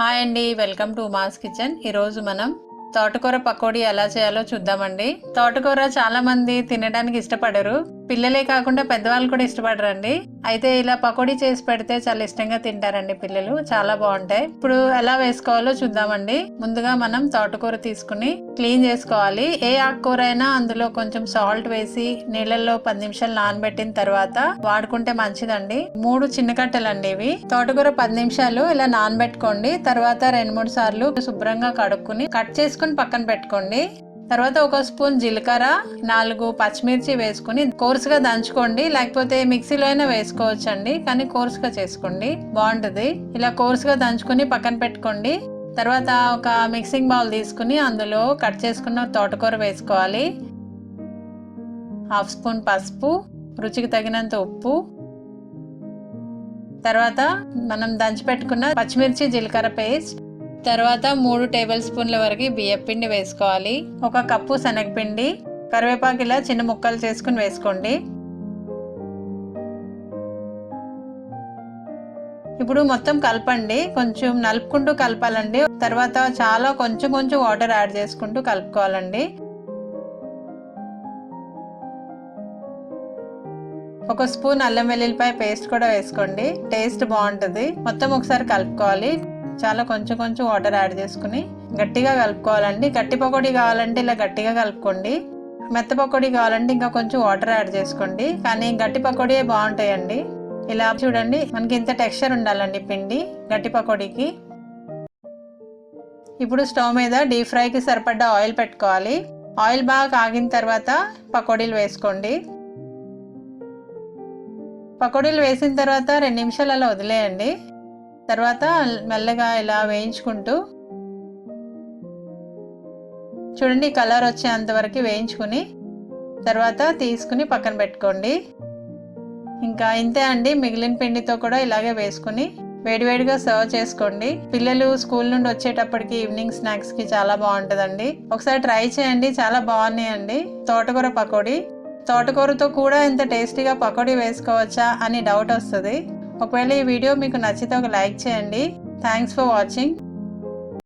Hi అండి welcome to mass kitchen. ఈరోజు మనం తోటకూర పకోడీ ఎలా చేయాలో చూద్దామండి. తోటకూర చాలామంది తినడానికి ఇష్టపడరు పిల్లలే కాకుండా పెద్దవాళ్ళు కూడా ఇష్టపడరండి. అయితే ఇలా పకోడీ చేసి పెడితే చాలా ఇష్టంగా తింటారండి పిల్లలు. చాలా బాగుంటాయి. ఇప్పుడు ఎలా వేసుకోవాలో చూద్దామండి. ముందుగా మనం తోటకూర తీసుకుని క్లీన్ చేసుకోవాలి. ఏ ఆకుకూర అయినా అందులో కొంచెం సాల్ట్ వేసి నీళ్ళల్లో పది నిమిషాలు నానబెట్టిన తర్వాత వాడుకుంటే మంచిదండి. మూడు చిన్న కట్టెలండి ఇవి. తోటకూర పది నిమిషాలు ఇలా నానబెట్టుకోండి. తర్వాత రెండు మూడు సార్లు శుభ్రంగా కడుక్కుని కట్ చేసుకుని పక్కన పెట్టుకోండి. తర్వాత ఒక స్పూన్ జీలకర్ర నాలుగు పచ్చిమిర్చి వేసుకుని కోర్సుగా దంచుకోండి. లేకపోతే మిక్సీలో అయినా వేసుకోవచ్చండి కానీ కోర్సుగా చేసుకోండి. బాగుంటుంది. ఇలా కోర్సుగా దంచుకుని పక్కన పెట్టుకోండి. తర్వాత ఒక మిక్సింగ్ బౌల్ తీసుకుని అందులో కట్ చేసుకున్న తోటకూర వేసుకోవాలి. హాఫ్ స్పూన్ పసుపు రుచికి తగినంత ఉప్పు. తర్వాత మనం దంచి పెట్టుకున్న పచ్చిమిర్చి జీలకర్ర పేస్ట్. తర్వాత మూడు టేబుల్ స్పూన్ల వరకు బియ్యం పిండి వేసుకోవాలి. ఒక కప్పు శనగపిండి కరివేపాకు ఇలా చిన్న ముక్కలు చేసుకుని వేసుకోండి. ఇప్పుడు మొత్తం కలపండి. కొంచెం నలుపుకుంటూ కలపాలండి. తర్వాత చాలా కొంచెం కొంచెం వాటర్ యాడ్ చేసుకుంటూ కలుపుకోవాలండి. ఒక స్పూన్ అల్లం వెల్లుల్లిపాయ పేస్ట్ కూడా వేసుకోండి. టేస్ట్ బాగుంటుంది. మొత్తం ఒకసారి కలుపుకోవాలి. చాలా కొంచెం కొంచెం వాటర్ యాడ్ చేసుకుని గట్టిగా కలుపుకోవాలండి. గట్టి పకోడీ కావాలంటే ఇలా గట్టిగా కలుపుకోండి. మెత్త పకోడీ కావాలంటే ఇంకా కొంచెం వాటర్ యాడ్ చేసుకోండి. కానీ గట్టి పకోడీయే బాగుంటాయండి. ఇలా చూడండి మనకి ఇంత టెక్స్చర్ ఉండాలండి పిండి గట్టి పకోడీకి. ఇప్పుడు స్టవ్ మీద డీప్ ఫ్రైకి సరిపడ్డ ఆయిల్ పెట్టుకోవాలి. ఆయిల్ బాగా కాగిన తర్వాత పకోడీలు వేసుకోండి. పకోడీలు వేసిన తర్వాత రెండు నిమిషాలు అలా వదిలేయండి. తర్వాత మెల్లగా ఇలా వేయించుకుంటూ చూడండి కలర్ వచ్చేంతవరకు వేయించుకుని తర్వాత తీసుకుని పక్కన పెట్టుకోండి. ఇంకా ఇంతే అండి మిగిలిన పిండితో కూడా ఇలాగే వేసుకుని వేడివేడిగా సర్వ్ చేసుకోండి. పిల్లలు స్కూల్ నుండి వచ్చేటప్పటికి ఈవినింగ్ స్నాక్స్కి చాలా బాగుంటుందండి. ఒకసారి ట్రై చేయండి చాలా బాగున్నాయండి. తోటకూర పకోడీ. తోటకూరతో కూడా ఇంత టేస్టీగా పకోడీ వేసుకోవచ్చా అని డౌట్ వస్తుంది. ఒకవేళ ఈ వీడియో మీకు నచ్చితే ఒక లైక్ చేయండి. Thanks for watching